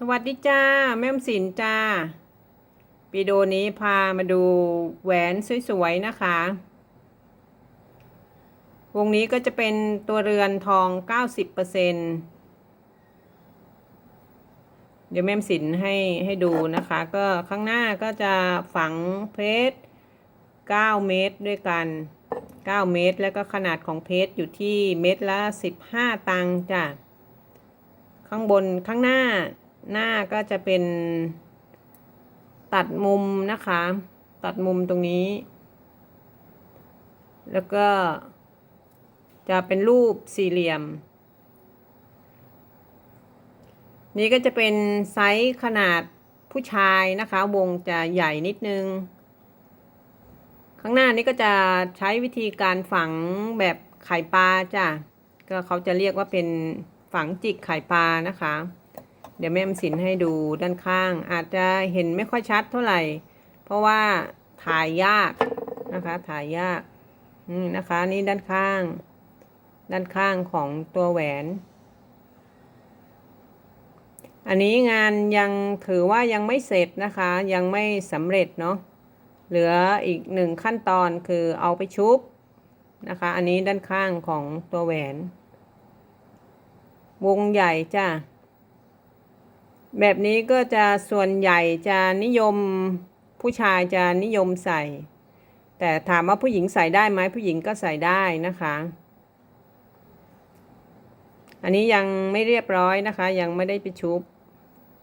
สวัสดีจ้า แม่มสินจ้าปีโดนี้พามาดูแหวนสวยๆนะคะ วงนี้ก็จะเป็นตัวเรือนทอง 90%เดี๋ยวแม่มสินให้ให้ดูนะคะ ก็ข้างหน้าก็จะฝังเพชร 9 เมตรด้วยกัน 9 เมตรแล้วก็ขนาดของเพชรอยู่ที่เม็ดละ 15 ตังค์จ้ะ ข้างบนข้างหน้า หน้าก็จะเป็นตัดมุมนะคะ ตัดมุมตรงนี้ แล้วก็จะเป็นรูปสี่เหลี่ยม นี่ก็จะเป็นไซส์ขนาดผู้ชายนะคะ วงจะใหญ่นิดนึง ข้างหน้านี้ก็จะใช้วิธีการฝังแบบไข่ปลาจ้ะ ก็เขาจะเรียกว่าเป็นฝังจิกไข่ปลานะคะ เดี๋ยวแม่มสินให้ดูด้านข้าง อาจจะเห็นไม่ค่อยชัดเท่าไหร่ เพราะว่าถ่ายยากนะคะถ่ายยากนี่นะคะนี่ด้านข้าง ด้านข้างของตัวแหวน อันนี้งานยังถือว่ายังไม่เสร็จนะคะ ยังไม่สำเร็จเนาะเหลืออีกหนึ่งขั้นตอนคือเอาไปชุบนะคะ อันนี้ด้านข้างของตัวแหวน วงใหญ่จ้ะ แบบนี้ก็จะส่วนใหญ่จะนิยมผู้ชายจะนิยมใส่ แต่ถามว่าผู้หญิงใส่ได้ไหมผู้หญิงก็ใส่ได้นะคะ อันนี้ยังไม่เรียบร้อยนะคะ ยังไม่ได้ไปชุบ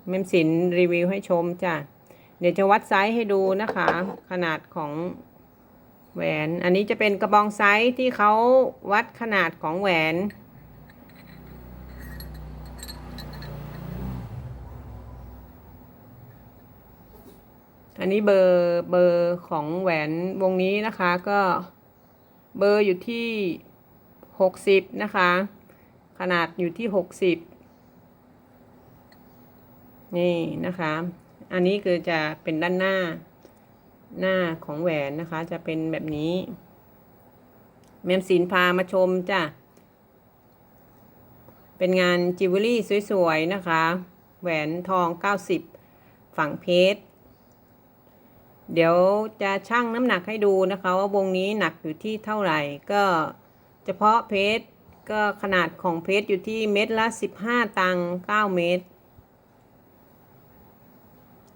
เมมสินรีวิวให้ชมจ้ะเดี๋ยวจะวัดไซส์ให้ดูนะคะ ขนาดของแหวน อันนี้จะเป็นกระบองไซส์ที่เขาวัดขนาดของแหวน อันนี้เบอร์เบอร์ของแหวนวงนี้นะคะก็เบอร์อยู่ที่หกสิบนะคะ ขนาดอยู่ที่หกสิบนี่นะคะ อันนี้คือจะเป็นด้านหน้าหน้าของแหวนนะคะ จะเป็นแบบนี้เมมสินพามาชมจ้ะ เป็นงานจิวเวลรี่สวย ๆ นะคะ แหวนทอง 90 ฝั่งเพชร เดี๋ยวจะชั่งน้ำหนักให้ดูนะคะ ว่าวงนี้หนักอยู่ที่เท่าไหร่ ก็เฉพาะเพชรก็ขนาดของเพชรอยู่ที่เม็ดละ 15 ตังค์9เมตร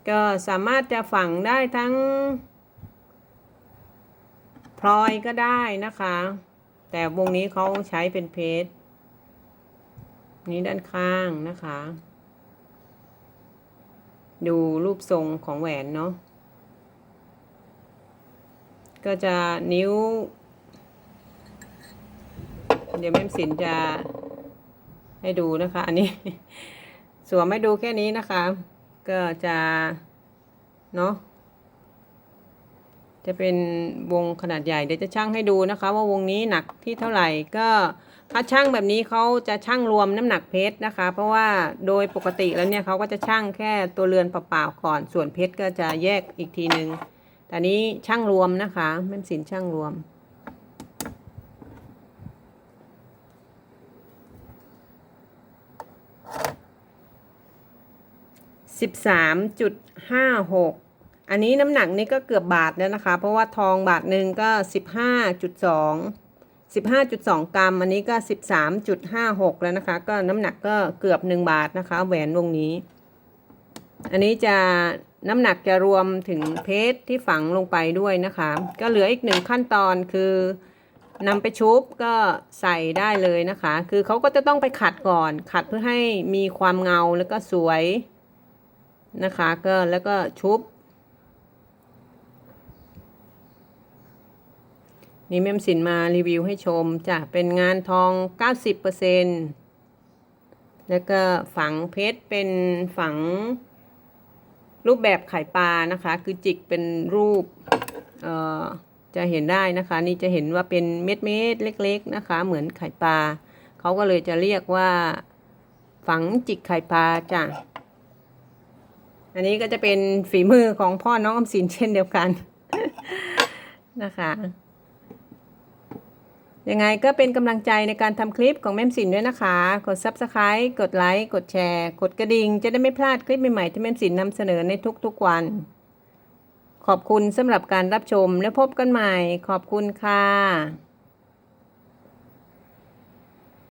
ก็สามารถจะฝังได้ทั้งพลอยก็ได้นะคะ แต่วงนี้เขาใช้เป็นเพชรนี้ด้านข้างนะคะ ดูรูปทรงของแหวนเนาะ ก็จะนิ้ว เดี๋ยวแม่สินจะให้ดูนะคะ อันนี้ สวมให้ดูแค่นี้นะคะ ก็จะเนาะจะเป็นวงขนาดใหญ่เดี๋ยวจะชั่งให้ดูนะคะ ว่าวงนี้หนักที่เท่าไหร่ก็ถ้าช่างแบบนี้เขาจะช่างรวมน้ำหนักเพชรนะคะ เพราะว่าโดยปกติแล้วเนี่ยเขาก็จะช่างแค่ตัวเรือนเปล่าๆก่อน ส่วนเพชรก็จะแยกอีกทีหนึ่ง แต่นี้ช่างรวมนะคะแม่นสินช่างรวม สิบสามจุดห้าหกอันนี้น้ำหนักนี่ก็เกือบบาทแล้วนะคะ เพราะว่าทองบาทหนึ่งก็สิบห้าจุดสองสิบห้าจุดสองกรัม อันนี้ก็สิบสามจุดห้าหกแล้วนะคะ ก็น้ำหนักก็เกือบหนึ่งบาทนะคะ แหวนวงนี้ อันนี้จะน้ำหนักจะรวมถึงเพชรที่ฝังลงไปด้วยนะคะ ก็เหลืออีกหนึ่งขั้นตอนคือนำไปชุบก็ใส่ได้เลยนะคะ คือเขาก็จะต้องไปขัดก่อน ขัดเพื่อให้มีความเงาแล้วก็สวยนะคะ ก็แล้วก็ชุบ นี่แม่มสินมารีวิวให้ชมจ้ะเป็นงานทอง 90%แล้วก็ฝังเพชรเป็นฝัง รูปแบบไข่ปลานะคะ คือจิกเป็นรูปเอ่อจะเห็นได้นะคะ นี่จะเห็นว่าเป็นเม็ดเม็ดเล็ก ๆนะคะ เหมือนไข่ปลาเขาก็เลยจะเรียกว่า ฝังจิกไข่ปลาจ้ะอันนี้ก็จะเป็นฝีมือของพ่อน้องอมสินเช่นเดียวกันนะคะ ยังไงก็เป็นกำลังใจในการทำคลิปของแม่มสินด้วยนะคะ กด Subscribe กดไลค์ กดแชร์ กดกระดิ่ง จะได้ไม่พลาดคลิปใหม่ๆที่แม่มสินนำเสนอในทุกๆวัน ขอบคุณสำหรับการรับชมและพบกันใหม่ ขอบคุณค่ะ